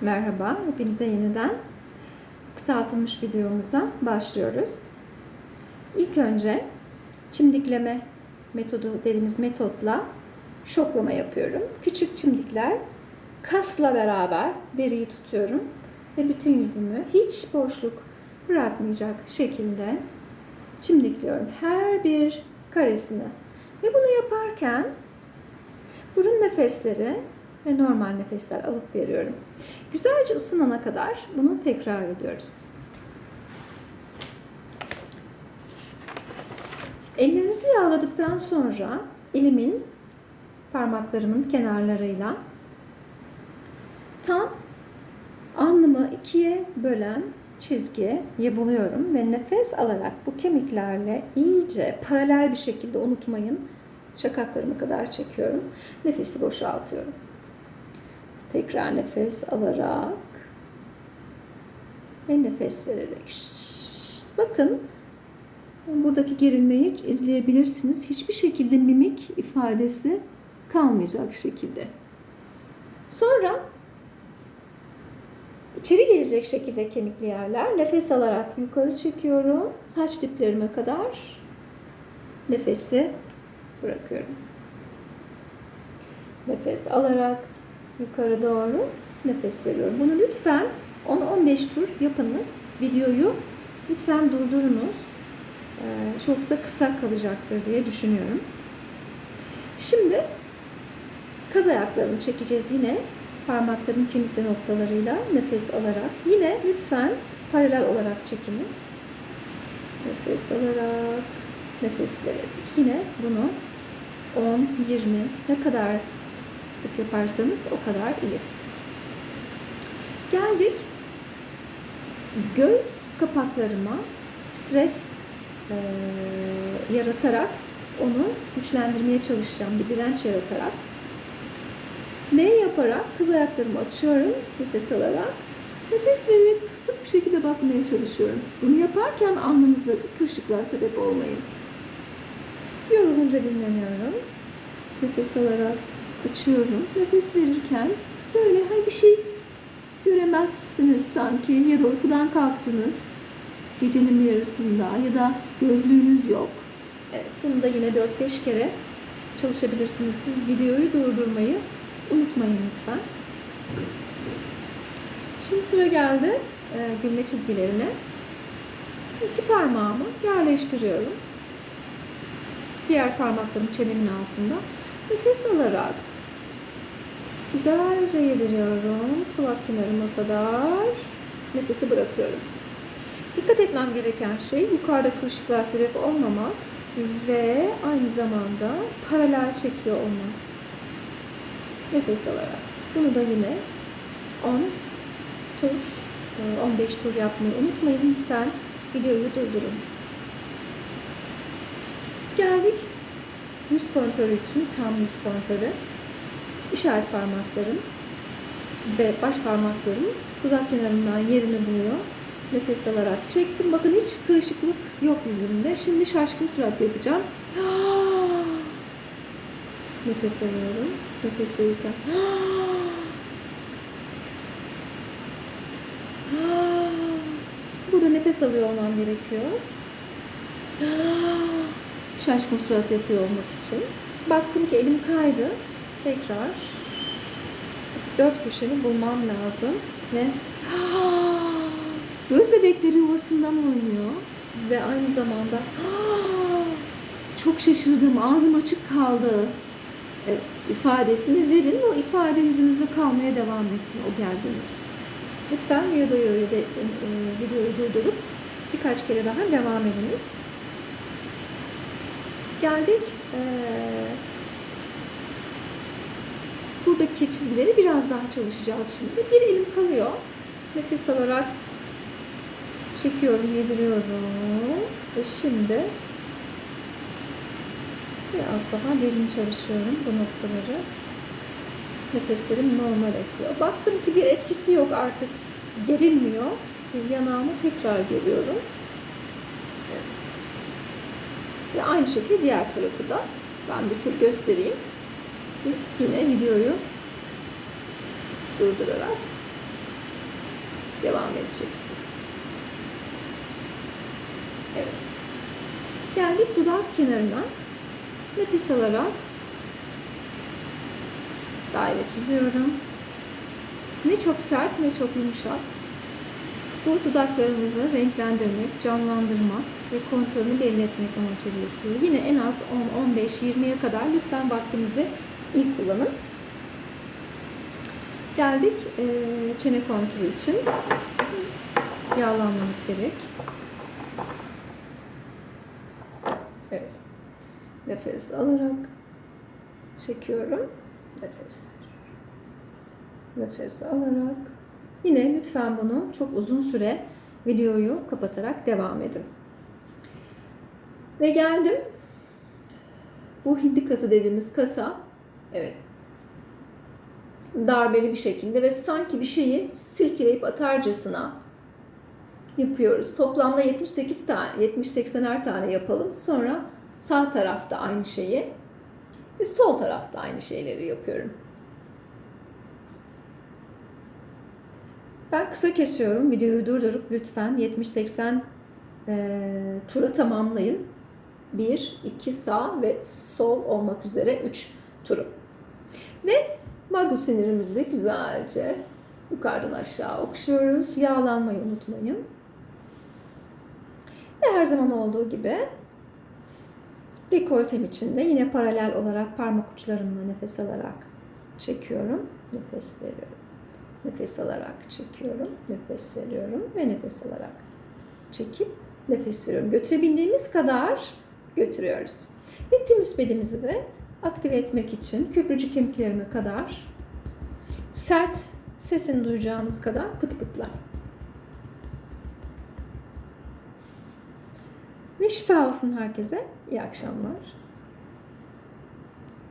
Merhaba, hepinize yeniden kısaltılmış videomuza başlıyoruz. İlk önce çimdikleme metodu dediğimiz metotla şoklama yapıyorum. Küçük çimdikler kasla beraber deriyi tutuyorum ve bütün yüzümü hiç boşluk bırakmayacak şekilde çimdikliyorum her bir karesini. Ve bunu yaparken burun nefesleri ve normal nefesler alıp veriyorum. Güzelce ısınana kadar bunu tekrar ediyoruz. Ellerinizi yağladıktan sonra elimin parmaklarımın kenarlarıyla tam alnımı ikiye bölen çizgiye buluyorum ve nefes alarak bu kemiklerle iyice paralel bir şekilde unutmayın şakaklarımı kadar çekiyorum. Nefesi boşaltıyorum. Tekrar nefes alarak ve nefes vererek. Bakın buradaki gerilmeyi izleyebilirsiniz. Hiçbir şekilde mimik ifadesi kalmayacak şekilde. Sonra içeri gelecek şekilde kemikli yerler. Nefes alarak yukarı çekiyorum. Saç diplerime kadar nefesi bırakıyorum. Nefes alarak yukarı doğru nefes veriyorum. Bunu lütfen 10-15 tur yapınız. Videoyu lütfen durdurunuz. Ee, çoksa kısa kalacaktır diye düşünüyorum. Şimdi kaz ayaklarını çekeceğiz yine. Parmakların kemikli noktalarıyla nefes alarak. Yine lütfen paralel olarak çekiniz. Nefes alarak, nefes vererek. Yine bunu 10, 20 ne kadar sık yaparsanız o kadar iyi. Geldik göz kapaklarıma stres e, yaratarak onu güçlendirmeye çalışacağım bir direnç yaratarak. Ne yaparak kız ayaklarımı açıyorum nefes alarak. Nefes vererek kısık bir şekilde bakmaya çalışıyorum. Bunu yaparken alnınızda kırışıklığa sebep olmayın. Yorulunca dinleniyorum. Nefes alarak açıyorum. Nefes verirken böyle hani bir şey göremezsiniz sanki ya da uykudan kalktınız gecenin bir yarısında ya da gözlüğünüz yok. Evet, bunu da yine 4-5 kere çalışabilirsiniz. Videoyu durdurmayı unutmayın lütfen. Şimdi sıra geldi e, gülme çizgilerine. İki parmağımı yerleştiriyorum. Diğer parmaklarım çenemin altında. Nefes alarak güzelce yediriyorum. Kulak kenarıma kadar nefesi bırakıyorum. Dikkat etmem gereken şey yukarıda kırışıklığa sebep olmamak ve aynı zamanda paralel çekiyor olmak. Nefes alarak. Bunu da yine 10 tur, 15 tur yapmayı unutmayın lütfen. Videoyu durdurun. Geldik yüz kontörü için tam yüz kontörü. İşaret parmaklarım ve baş parmaklarım dudak kenarından yerini buluyor. Nefes alarak çektim. Bakın hiç kırışıklık yok yüzümde. Şimdi şaşkın surat yapacağım. Nefes alıyorum. Nefes verirken. Burada nefes alıyor olmam gerekiyor. Şaşkın surat yapıyor olmak için. Baktım ki elim kaydı. Tekrar dört köşeni bulmam lazım ve göz bebekleri yuvasından oynuyor ve aynı zamanda çok şaşırdım ağzım açık kaldı evet, ifadesini verin o ifade kalmaya devam etsin o gerginlik. Lütfen videoyu, de, videoyu durdurup birkaç kere daha devam ediniz. Geldik. Ee, buradaki çizgileri biraz daha çalışacağız şimdi. Bir elim kalıyor. Nefes alarak çekiyorum, yediriyorum. Ve şimdi biraz daha derin çalışıyorum bu noktaları. Nefeslerim normal akıyor. Baktım ki bir etkisi yok artık. Gerilmiyor. Yanağımı tekrar geliyorum. Ve aynı şekilde diğer tarafı da ben bir tür göstereyim. Siz yine videoyu durdurarak devam edeceksiniz. Evet. Geldik dudak kenarına. Nefes alarak daire çiziyorum. Ne çok sert ne çok yumuşak. Bu dudaklarımızı renklendirmek, canlandırmak ve konturunu belli etmek amacıyla yapıyor. Yine en az 10, 15, 20'ye kadar lütfen vaktinizi iyi kullanın. Geldik eee, çene konturu için. Yağlanmamız gerek. Evet. Nefes alarak çekiyorum. Nefes. Nefes alarak. Yine lütfen bunu çok uzun süre videoyu kapatarak devam edin. Ve geldim. Bu hindi kası dediğimiz kasa. Evet. Darbeli bir şekilde ve sanki bir şeyi silkeleyip atarcasına yapıyoruz. Toplamda 78 tane, 70-80'er tane yapalım. Sonra sağ tarafta aynı şeyi ve sol tarafta aynı şeyleri yapıyorum. Ben kısa kesiyorum. Videoyu durdurup lütfen 70-80 e, tura tamamlayın. 1, 2 sağ ve sol olmak üzere 3 turu. Ve magus sinirimizi güzelce yukarıdan aşağı okşuyoruz. Yağlanmayı unutmayın. Ve her zaman olduğu gibi dekoltem içinde yine paralel olarak parmak uçlarımla nefes alarak çekiyorum. Nefes veriyorum. Nefes alarak çekiyorum. Nefes veriyorum ve nefes alarak çekip nefes veriyorum. Götürebildiğimiz kadar götürüyoruz. Ve thymus bedimizi de aktive etmek için köprücük kemiklerime kadar sert sesini duyacağınız kadar pıt pıtlar. Ve şifa olsun herkese. İyi akşamlar.